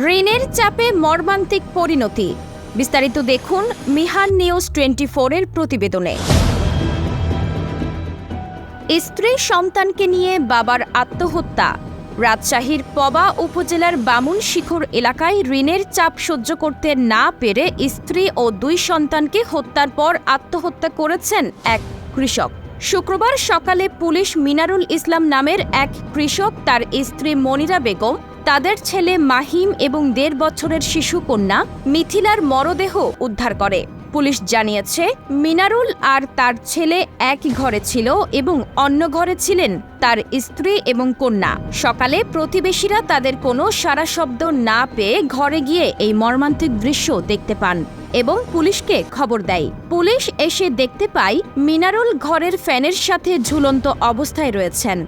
ঋণের চাপে মর্মান্তিক পরিণতি। বিস্তারিত দেখুন মিহান নিউজ টোয়েন্টি ফোরের প্রতিবেদনে। স্ত্রী সন্তানকে নিয়ে বাবার আত্মহত্যা। রাজশাহীর পবা উপজেলার বামুন শিখর এলাকায় ঋণের চাপ সহ্য করতে না পেরে স্ত্রী ও দুই সন্তানকে হত্যার পর আত্মহত্যা করেছেন এক কৃষক। শুক্রবার সকালে পুলিশ মিনারুল ইসলাম নামের এক কৃষক তার স্ত্রী মনিরা বেগম তাদের ছেলে মাহিম এবং দেড় বছরের শিশু কন্যা মিথিলার মরদেহ উদ্ধার করে। পুলিশ জানিয়েছে, মিনারুল আর তার ছেলে একই ঘরে ছিল এবং অন্য ঘরে ছিলেন তার স্ত্রী এবং কন্যা। সকালে প্রতিবেশীরা তাদের কোনো সারা শব্দ না পেয়ে ঘরে গিয়ে এই মর্মান্তিক দৃশ্য দেখতে পান এবং পুলিশকে খবর দেয়। পুলিশ এসে দেখতে পায়, মিনারুল ঘরের ফ্যানের সাথে ঝুলন্ত অবস্থায় রয়েছেন,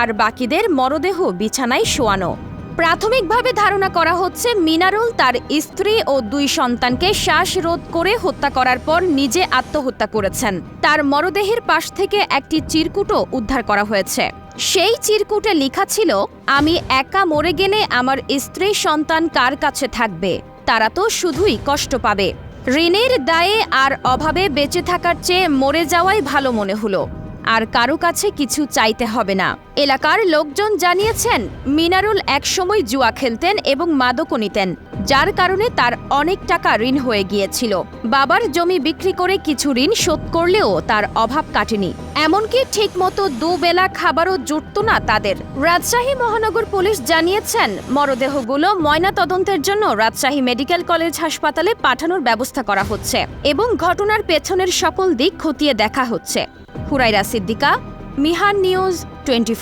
আর বাকিদের মরদেহ বিছানায় শোয়ানো। প্রাথমিকভাবে ধারণা করা হচ্ছে মিনারুল তার স্ত্রী ও দুই সন্তানকে শ্বাসরোধ করে হত্যা করার পর নিজে আত্মহত্যা করেছেন। তার মরদেহের পাশ থেকে একটি চিরকুটও উদ্ধার করা হয়েছে। সেই চিরকুটে লেখা ছিল, আমি একা মরে গেলে আমার স্ত্রী সন্তান কার কাছে থাকবে? তারা তো শুধুই কষ্ট পাবে। ঋণের দায়ে আর অভাবে বেঁচে থাকার চেয়ে মরে যাওয়াই ভালো মনে হলো। আর কারও কাছে কিছু চাইতে হবে না। এলাকার লোকজন জানিয়েছেন, মিনারুল একসময় জুয়া খেলতেন এবং মাদকও নিতেন, যার কারণে তার অনেক টাকা ঋণ হয়ে গিয়েছিল। বাবার জমি বিক্রি করে কিছু ঋণ শোধ করলেও তার অভাব কাটেনি। এমনকি ঠিকমতো দুবেলা খাবারও জুটত না তাদের। রাজশাহী মহানগর পুলিশ জানিয়েছেন, মরদেহগুলো ময়না তদন্তের জন্য রাজশাহী মেডিকেল কলেজ হাসপাতালে পাঠানোর ব্যবস্থা করা হচ্ছে এবং ঘটনার পেছনের সকল দিক খতিয়ে দেখা হচ্ছে। Huraira Siddiqa Mihan news twenty